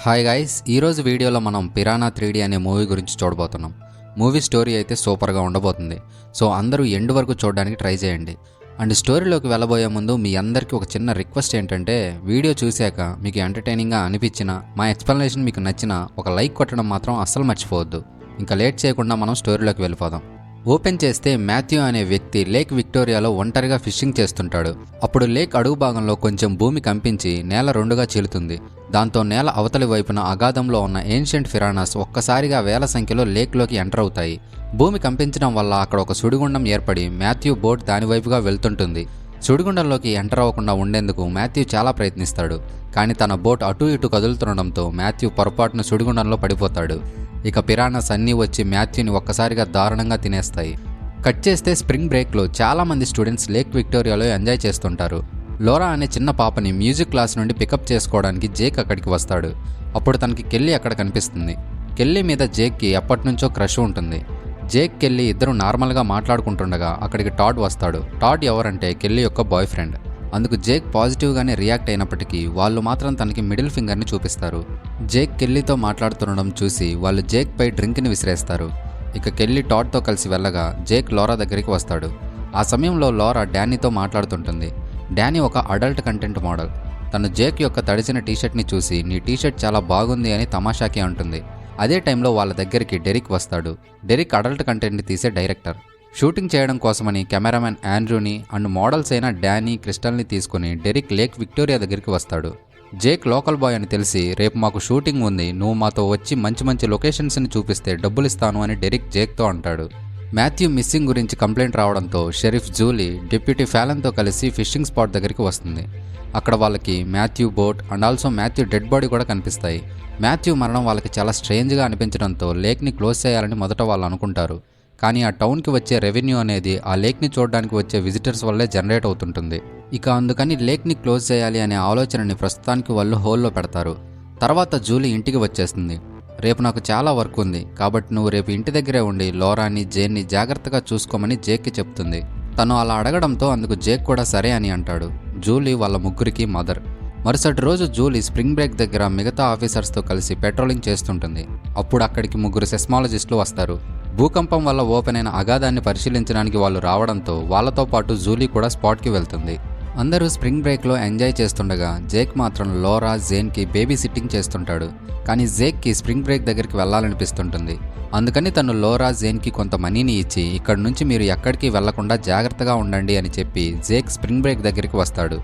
Hi guys ఈరోజు వీడియోలో మనం పిరానా త్రీ అనే మూవీ గురించి చూడబోతున్నాం. మూవీ స్టోరీ అయితే సూపర్గా ఉండబోతుంది. సో అందరూ ఎండ్ వరకు చూడడానికి ట్రై చేయండి. అండ్ స్టోరీలోకి వెళ్ళబోయే ముందు మీ అందరికీ ఒక చిన్న రిక్వెస్ట్ ఏంటంటే వీడియో చూశాక మీకు ఎంటర్టైనింగ్గా అనిపించిన మా ఎక్స్ప్లెనేషన్ మీకు నచ్చిన ఒక లైక్ కొట్టడం మాత్రం అస్సలు మర్చిపోవద్దు. ఇంకా లేట్ చేయకుండా మనం స్టోరీలోకి వెళ్ళిపోదాం. ఓపెన్ చేస్తే మాథ్యూ అనే వ్యక్తి లేక్ విక్టోరియాలో ఒంటరిగా ఫిషింగ్ చేస్తుంటాడు. అప్పుడు లేక్ అడుగు భాగంలో కొంచెం భూమి కంపించి నేల రెండుగా చీలుతుంది. దాంతో నేల అవతలి వైపున అగాధంలో ఉన్న ఏన్షియంట్ ఫిరానాస్ ఒక్కసారిగా వేల సంఖ్యలో లేక్లోకి ఎంటర్ అవుతాయి. భూమి కంపించడం వల్ల అక్కడ ఒక సుడిగుండం ఏర్పడి మాథ్యూ బోట్ దానివైపుగా వెళ్తుంటుంది. సుడిగుండంలోకి ఎంటర్ అవ్వకుండా ఉండేందుకు మాథ్యూ చాలా ప్రయత్నిస్తాడు. కానీ తన బోట్ అటు ఇటు కదులుతుండడంతో మాథ్యూ పొరపాటున సుడిగుండంలో పడిపోతాడు. ఇక పిరానాస్ అన్నీ వచ్చి మాథ్యూని ఒక్కసారిగా దారుణంగా తినేస్తాయి. కట్ చేస్తే స్ప్రింగ్ బ్రేక్లో చాలామంది స్టూడెంట్స్ లేక్ విక్టోరియాలో ఎంజాయ్ చేస్తుంటారు. లోరా అనే చిన్న పాపని మ్యూజిక్ క్లాస్ నుండి పికప్ చేసుకోవడానికి జేక్ అక్కడికి వస్తాడు. అప్పుడు తనకి కెల్లి అక్కడ కనిపిస్తుంది. కెల్లి మీద జేక్కి ఎప్పటి నుంచో క్రష్ ఉంటుంది. జేక్ కెల్లి ఇద్దరు నార్మల్గా మాట్లాడుకుంటుండగా అక్కడికి టాడ్ వస్తాడు. టాడ్ ఎవరంటే కెల్లి యొక్క బాయ్ ఫ్రెండ్. అందుకు జేక్ పాజిటివ్గానే రియాక్ట్ అయినప్పటికీ వాళ్ళు మాత్రం తనకి మిడిల్ ఫింగర్ని చూపిస్తారు. జేక్ కెల్లీతో మాట్లాడుతుండడం చూసి వాళ్ళు జేక్పై డ్రింక్ని విసిరేస్తారు. ఇక కెల్లీ టాడ్తో కలిసి వెళ్ళగా జేక్ లోరా దగ్గరికి వస్తాడు. ఆ సమయంలో లోరా డానీతో మాట్లాడుతుంటుంది. డానీ ఒక అడల్ట్ కంటెంట్ మోడల్. తను జేక్ యొక్క తడిచిన టీషర్ట్ని చూసి నీ టీషర్ట్ చాలా బాగుంది అని తమాషాకి అంటుంది. అదే టైంలో వాళ్ళ దగ్గరికి డెరిక్ వస్తాడు. డెరిక్ అడల్ట్ కంటెంట్ని తీసే డైరెక్టర్. షూటింగ్ చేయడం కోసమని కెమెరామెన్ ఆండ్రూని అండ్ మోడల్స్ అయిన డానీ క్రిస్టల్ని తీసుకుని డెరిక్ లేక్ విక్టోరియా దగ్గరికి వస్తాడు. జేక్ లోకల్ బాయ్ అని తెలిసి రేపు మాకు షూటింగ్ ఉంది నువ్వు మాతో వచ్చి మంచి మంచి లొకేషన్స్ని చూపిస్తే డబ్బులు ఇస్తాను అని డెరిక్ జేక్తో అంటాడు. మాథ్యూ మిస్సింగ్ గురించి కంప్లైంట్ రావడంతో షెరీఫ్ జూలీ డిప్యూటీ ఫ్యాలన్తో కలిసి ఫిషింగ్ స్పాట్ దగ్గరికి వస్తుంది. అక్కడ వాళ్ళకి Matthew boat and also Matthew dead body కూడా కనిపిస్తాయి. మాథ్యూ మరణం వాళ్ళకి చాలా స్ట్రేంజ్గా అనిపించడంతో లేక్ని క్లోజ్ చేయాలని మొదట వాళ్ళు అనుకుంటారు. కానీ ఆ టౌన్కి వచ్చే రెవెన్యూ అనేది ఆ లేక్ని చూడడానికి వచ్చే విజిటర్స్ వల్లే జనరేట్ అవుతుంటుంది. ఇక అందుకని లేక్ని క్లోజ్ చేయాలి అనే ఆలోచనని ప్రస్తుతానికి వాళ్ళు హోల్లో పెడతారు. తర్వాత జూలీ ఇంటికి వచ్చేస్తుంది. రేపు నాకు చాలా వర్క్ ఉంది. కాబట్టి నువ్వు రేపు ఇంటి దగ్గరే ఉండి లోరాని జేన్ని జాగ్రత్తగా చూసుకోమని జేక్కి చెప్తుంది. తను అలా అడగడంతో అందుకు జేక్ కూడా సరే అని అంటాడు. జూలీ వాళ్ళ ముగ్గురికి మదర్. మరుసటి రోజు జూలీ స్ప్రింగ్ బ్రేక్ దగ్గర మిగతా ఆఫీసర్స్తో కలిసి పెట్రోలింగ్ చేస్తుంటుంది. అప్పుడు అక్కడికి ముగ్గురు సెస్మాలజిస్టులు వస్తారు. భూకంపం వల్ల ఓపెన్ అయిన అగాధాన్ని పరిశీలించడానికి వాళ్ళు రావడంతో వాళ్ళతో పాటు జూలీ కూడా స్పాట్కి వెళ్తుంది. అందరూ స్ప్రింగ్ బ్రేక్లో ఎంజాయ్ చేస్తుండగా జేక్ మాత్రం లోరా జేన్కి బేబీ సిట్టింగ్ చేస్తుంటాడు. కానీ జేక్కి స్ప్రింగ్ బ్రేక్ దగ్గరికి వెళ్ళాలనిపిస్తుంటుంది. అందుకని తను లోరా జేన్కి కొంత మనీని ఇచ్చి ఇక్కడ నుంచి మీరు ఎక్కడికి వెళ్ళకుండా జాగ్రత్తగా ఉండండి అని చెప్పి జేక్ స్ప్రింగ్ బ్రేక్ దగ్గరికి వస్తాడు.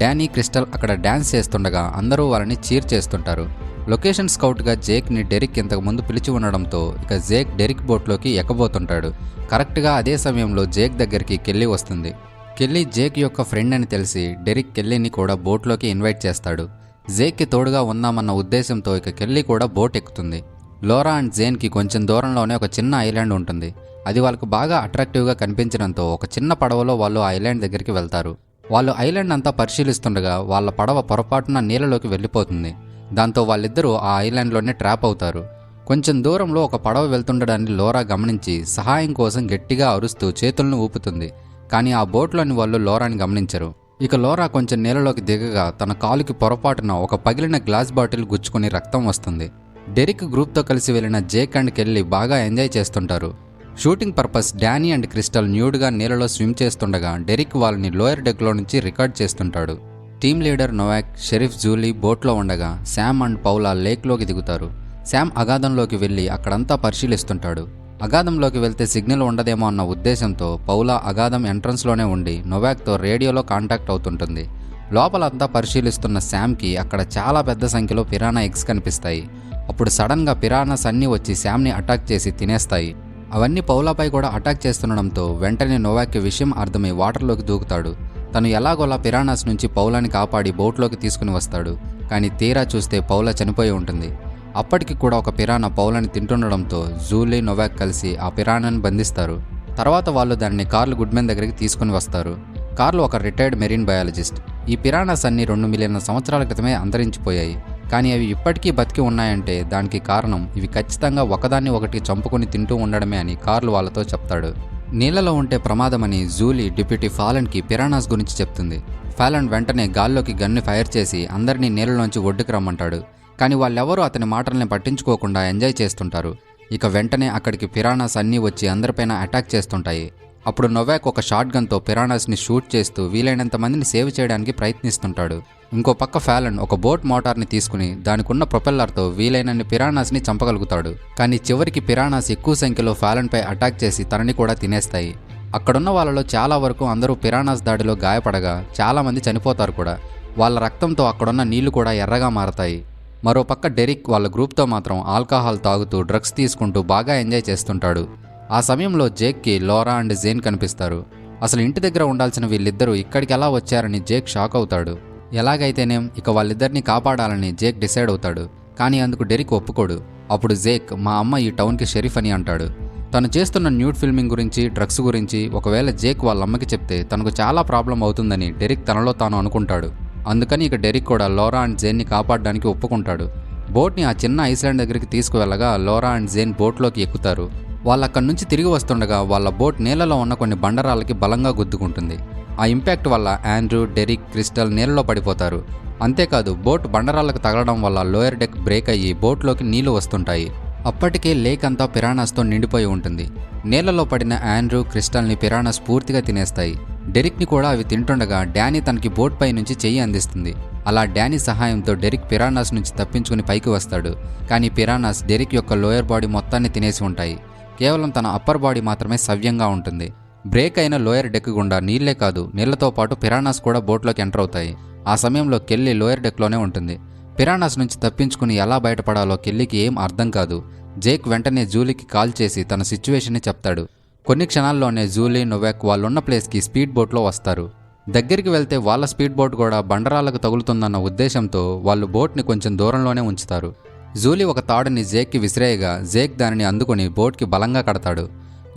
డానీ క్రిస్టల్ అక్కడ డ్యాన్స్ చేస్తుండగా అందరూ వాళ్ళని చీర్ చేస్తుంటారు. లొకేషన్ స్కౌట్గా జేక్ని డెరిక్ ఇంతకుముందు పిలిచి ఉండడంతో ఇక జేక్ డెరిక్ బోట్లోకి ఎక్కబోతుంటాడు. కరెక్ట్గా అదే సమయంలో జేక్ దగ్గరికి కెల్లి వస్తుంది. కెల్లి జేక్ యొక్క ఫ్రెండ్ అని తెలిసి డెరిక్ కెల్లీని కూడా బోట్లోకి ఇన్వైట్ చేస్తాడు. జేక్కి తోడుగా ఉందామన్న ఉద్దేశంతో ఇక కెల్లి కూడా బోట్ ఎక్కుతుంది. లోరా అండ్ జేన్కి కొంచెం దూరంలోనే ఒక చిన్న ఐలాండ్ ఉంటుంది. అది వాళ్ళకు బాగా అట్రాక్టివ్గా కనిపించడంతో ఒక చిన్న పడవలో వాళ్ళు ఆ ఐలాండ్ దగ్గరికి వెళ్తారు. వాళ్ళు ఐలాండ్ అంతా పరిశీలిస్తుండగా వాళ్ళ పడవ పొరపాటున నీళ్ళలోకి వెళ్ళిపోతుంది. దాంతో వాళ్ళిద్దరూ ఆ ఐలాండ్లోనే ట్రాప్ అవుతారు. కొంచెం దూరంలో ఒక పడవ వెళ్తుండడాన్ని లోరా గమనించి సహాయం కోసం గట్టిగా అరుస్తూ చేతులను ఊపుతుంది. కానీ ఆ బోట్లోని వాళ్ళు లోరాని గమనించరు. ఇక లోరా కొంచెం నీళ్ళలోకి దిగగా తన కాలుకి పొరపాటున ఒక పగిలిన గ్లాస్ బాటిల్ గుచ్చుకుని రక్తం వస్తుంది. డెరిక్ గ్రూప్తో కలిసి వెళ్ళిన జేక్ అండ్ కెల్లి బాగా ఎంజాయ్ చేస్తుంటారు. Shooting purpose Danny and Crystal న్యూడ్గా నీళ్ళలో స్విమ్ చేస్తుండగా డెరిక్ వాళ్ళని లోయర్ డెక్లో నుంచి రికార్డ్ చేస్తుంటాడు. Team leader Novak sheriff Julie బోట్లో ఉండగా శామ్ అండ్ పౌలా లేక్లోకి దిగుతారు. శామ్ అగాధంలోకి వెళ్ళి అక్కడంతా పరిశీలిస్తుంటాడు. అగాధంలోకి వెళ్తే సిగ్నల్ ఉండదేమో అన్న ఉద్దేశంతో పౌలా అగాధం ఎంట్రన్స్లోనే ఉండి నొవాక్తో రేడియోలో కాంటాక్ట్ అవుతుంటుంది. లోపలంతా పరిశీలిస్తున్న శామ్కి అక్కడ చాలా పెద్ద సంఖ్యలో పిరానా ఎగ్స్ కనిపిస్తాయి. అప్పుడు సడన్గా పిరానాస్ అన్నీ వచ్చి శామ్ని అటాక్ చేసి తినేస్తాయి. అవన్నీ పౌలాపై కూడా అటాక్ చేస్తుండడంతో వెంటనే నోవాక్కి విషయం అర్థమై వాటర్లోకి దూకుతాడు. తను ఎలాగోలా పిరానాస్ నుంచి పౌలాని కాపాడి బోట్లోకి తీసుకుని వస్తాడు. కానీ తీరా చూస్తే పౌలా చనిపోయి ఉంటుంది. అప్పటికి కూడా ఒక పిరానా పౌలని తింటుండడంతో జూలీ నొవాక్ కలిసి ఆ పిరాణాన్ని బంధిస్తారు. తర్వాత వాళ్ళు దాన్ని కార్లు గుడ్మెన్ దగ్గరికి తీసుకుని వస్తారు. కార్లు ఒక రిటైర్డ్ మెరీన్ బయాలజిస్ట్. ఈ పిరానాస్ అన్ని రెండు మిలియన్ల సంవత్సరాల క్రితమే అంతరించిపోయాయి. కానీ అవి ఇప్పటికీ బతికి ఉన్నాయంటే దానికి కారణం ఇవి ఖచ్చితంగా ఒకదాన్ని ఒకటి చంపుకొని తింటూ ఉండడమే అని కార్లు వాళ్ళతో చెప్తాడు. నీళ్ళలో ఉంటే ప్రమాదమని జూలీ డిప్యూటీ ఫాలన్కి పిరానాస్ గురించి చెప్తుంది. ఫాలన్ వెంటనే గాల్లోకి గన్ను ఫైర్ చేసి అందరినీ నీళ్ళలోంచి ఒడ్డుకు రమ్మంటాడు. కానీ వాళ్ళెవరూ అతని మాటల్ని పట్టించుకోకుండా ఎంజాయ్ చేస్తుంటారు. ఇక వెంటనే అక్కడికి పిరానాస్ అన్నీ వచ్చి అందరిపైన అటాక్ చేస్తుంటాయి. అప్పుడు నొవాక్ ఒక షాట్ గన్తో పిరానాస్ని షూట్ చేస్తూ వీలైనంత మందిని సేవ్ చేయడానికి ప్రయత్నిస్తుంటాడు. ఇంకో పక్క ఫ్యాలన్ ఒక బోట్ మోటార్ని తీసుకుని దానికున్న ప్రొపెల్లర్తో వీలైనన్ని పిరానాస్ని చంపగలుగుతాడు. కానీ చివరికి పిరానాస్ ఎక్కువ సంఖ్యలో ఫ్యాలన్పై అటాక్ చేసి తనని కూడా తినేస్తాయి. అక్కడున్న వాళ్ళలో చాలా వరకు అందరూ పిరానాస్ దాడిలో గాయపడగా చాలామంది చనిపోతారు కూడా. వాళ్ళ రక్తంతో అక్కడున్న నీళ్ళు కూడా ఎర్రగా మారతాయి. మరోపక్క డెరిక్ వాళ్ళ గ్రూప్తో మాత్రం ఆల్కహాల్ తాగుతూ డ్రగ్స్ తీసుకుంటూ బాగా ఎంజాయ్ చేస్తుంటాడు. ఆ సమయంలో జేక్కి లోరా అండ్ జేన్ కనిపిస్తారు. అసలు ఇంటి దగ్గర ఉండాల్సిన వీళ్ళిద్దరూ ఇక్కడికి ఎలా వచ్చారని జేక్ షాక్ అవుతాడు. ఎలాగైతేనేం ఇక వాళ్ళిద్దరిని కాపాడాలని జేక్ డిసైడ్ అవుతాడు. కానీ అందుకు డెరిక్ ఒప్పుకోడు. అప్పుడు జేక్ మా అమ్మ ఈ టౌన్కి షెరీఫ్ అని అంటాడు. తను చేస్తున్న న్యూడ్ ఫిల్మింగ్ గురించి డ్రగ్స్ గురించి ఒకవేళ జేక్ వాళ్ళ అమ్మకి చెప్తే తనకు చాలా ప్రాబ్లం అవుతుందని డెరిక్ తనలో తాను అనుకుంటాడు. అందుకని ఇక డెరిక్ కూడా లోరా అండ్ జేన్ని కాపాడడానికి ఒప్పుకుంటాడు. బోట్ని ఆ చిన్న ఐస్లాండ్ దగ్గరికి తీసుకువెళ్ళగా లోరా అండ్ జేన్ బోట్లోకి ఎక్కుతారు. వాళ్ళు అక్కడి నుంచి తిరిగి వస్తుండగా వాళ్ళ బోట్ నీళ్ళలో ఉన్న కొన్ని బండరాలకి బలంగా గుద్దుకుంటుంది. ఆ ఇంపాక్ట్ వల్ల ఆండ్రూ డెరిక్ క్రిస్టల్ నీళ్ళలో పడిపోతారు. అంతేకాదు బోట్ బండరాలకు తగలడం వల్ల లోయర్ డెక్ బ్రేక్ అయ్యి బోట్లోకి నీళ్ళు వస్తుంటాయి. అప్పటికే లేక్ అంతా పిరానాస్తో నిండిపోయి ఉంటుంది. నీళ్ళలో పడిన ఆండ్రూ క్రిస్టల్ని పిరానాస్ పూర్తిగా తినేస్తాయి. డెరిక్ని కూడా అవి తింటుండగా డానీ తనకి బోట్ పై నుంచి చెయ్యి అందిస్తుంది. అలా డానీ సహాయంతో డెరిక్ పిరానాస్ నుంచి తప్పించుకుని పైకి వస్తాడు. కానీ పిరానాస్ డెరిక్ యొక్క లోయర్ బాడీ మొత్తాన్ని తినేసి ఉంటాయి. కేవలం తన అప్పర్ బాడీ మాత్రమే సవ్యంగా ఉంటుంది. బ్రేక్ అయిన లోయర్ డెక్ గుండా నీళ్ళే కాదు నీళ్ళతో పాటు పిరానాస్ కూడా బోట్లోకి ఎంటర్ అవుతాయి. ఆ సమయంలో కెల్లి లోయర్ డెక్లోనే ఉంటుంది. పిరానాస్ నుంచి తప్పించుకుని ఎలా బయటపడాలో కెల్లికి ఏం అర్థం కాదు. జేక్ వెంటనే జూలీకి కాల్ చేసి తన సిచ్యువేషన్ని చెప్తాడు. కొన్ని క్షణాల్లోనే జూలీ నొవెక్ వాళ్ళున్న ప్లేస్కి స్పీడ్ బోట్లో వస్తారు. దగ్గరికి వెళ్తే వాళ్ళ స్పీడ్ బోట్ కూడా బండరాలకు తగులుతుందన్న ఉద్దేశంతో వాళ్ళు బోట్ని కొంచెం దూరంలోనే ఉంచుతారు. జూలీ ఒక తాడుని జేక్కి విసిరేయగా జేక్ దానిని అందుకుని బోట్కి బలంగా కడతాడు.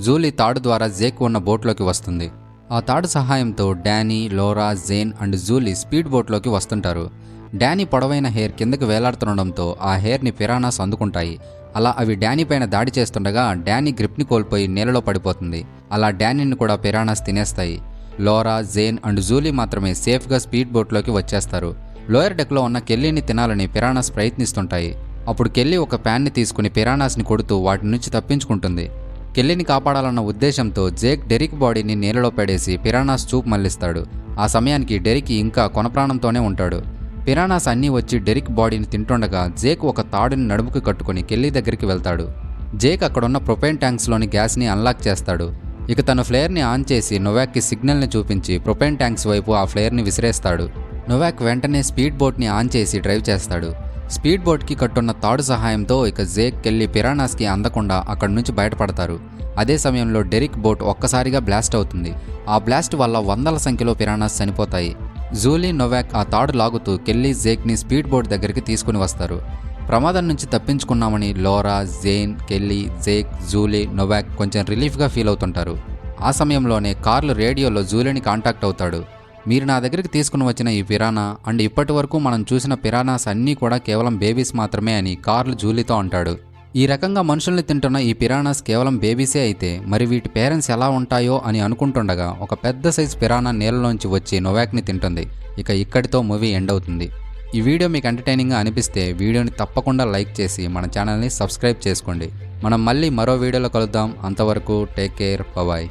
జూలీ తాడు ద్వారా జేక్ ఉన్న బోట్లోకి వస్తుంది. ఆ తాడు సహాయంతో Danny Laura Jane and Julie speed బోట్లోకి వస్తుంటారు. డానీ పొడవైన హెయిర్ కిందకి వేలాడుతుండడంతో ఆ హెయిర్ని పిరానాస్ అందుకుంటాయి. అలా అవి డానీ పైన దాడి చేస్తుండగా డానీ గ్రిప్ని కోల్పోయి నేలలో పడిపోతుంది. అలా డానీని కూడా పిరానాస్ తినేస్తాయి. లోరా జేన్ అండ్ జూలీ మాత్రమే సేఫ్గా స్పీడ్ బోట్లోకి వచ్చేస్తారు. లోయర్ డెక్లో ఉన్న కెల్లీని తినాలని పిరానాస్ ప్రయత్నిస్తుంటాయి. అప్పుడు కెల్లి ఒక ప్యాన్ని తీసుకుని పిరానాస్ని కొడుతూ వాటి నుంచి తప్పించుకుంటుంది. కెల్లిని కాపాడాలన్న ఉద్దేశంతో జేక్ డెరిక్ బాడీని నీళ్ళలో పడేసి పిరానాస్ చూపు మళ్ళిస్తాడు ఆ సమయానికి డెరిక్ ఇంకా కొనప్రాణంతోనే ఉంటాడు. పిరానాస్ అన్నీ వచ్చి డెరిక్ బాడీని తింటుండగా జేక్ ఒక తాడుని నడుముకి కట్టుకుని కెల్లి దగ్గరికి వెళ్తాడు. జేక్ అక్కడున్న ప్రొపైన్ ట్యాంక్స్లోని గ్యాస్ని అన్లాక్ చేస్తాడు. ఇక తన ఫ్లేయర్ని ఆన్ చేసి నొవాక్కి సిగ్నల్ని చూపించి ప్రొపైన్ ట్యాంక్స్ వైపు ఆ ఫ్లేయర్ని విసిరేస్తాడు. నొవాక్ వెంటనే స్పీడ్ బోట్ని ఆన్ చేసి డ్రైవ్ చేస్తాడు. స్పీడ్ బోట్కి కట్టున్న తాడు సహాయంతో ఇక జేక్ కెళ్ళి పిరానాస్కి అందకుండా అక్కడి నుంచి బయటపడతారు. అదే సమయంలో డెరిక్ బోట్ ఒక్కసారిగా బ్లాస్ట్ అవుతుంది. ఆ బ్లాస్ట్ వల్ల వందల సంఖ్యలో పిరానాస్ చనిపోతాయి. జూలీ నొవాక్ ఆ తాడు లాగుతూ కెల్లీ జేక్ని స్పీడ్ బోట్ దగ్గరికి తీసుకుని వస్తారు. ప్రమాదం నుంచి తప్పించుకున్నామని Laura Jane Kelly Jake Julie Novak కొంచెం రిలీఫ్గా ఫీల్ అవుతుంటారు. ఆ సమయంలోనే కార్లు రేడియోలో జూలీని కాంటాక్ట్ అవుతాడు. మీరు నా దగ్గరికి తీసుకుని వచ్చిన ఈ పిరానా అండ్ ఇప్పటి వరకు మనం చూసిన పిరానాస్ అన్నీ కూడా కేవలం బేబీస్ మాత్రమే అని కార్లు జూలీతో అంటాడు. ఈ రకంగా మనుషుల్ని తింటున్న ఈ పిరానాస్ కేవలం బేబీసే అయితే మరి వీటి పేరెంట్స్ ఎలా ఉంటాయో అని అనుకుంటుండగా ఒక పెద్ద సైజ్ పిరానా నీళ్ళలోంచి వచ్చి నొవాక్ని తింటుంది. ఇక ఇక్కడితో మూవీ ఎండ్ అవుతుంది. ఈ వీడియో మీకు ఎంటర్టైనింగ్గా అనిపిస్తే వీడియోని తప్పకుండా లైక్ చేసి మన ఛానల్ని సబ్స్క్రైబ్ చేసుకోండి. మనం మళ్ళీ మరో వీడియోలో కలుద్దాం. అంతవరకు టేక్ కేర్ బాయ్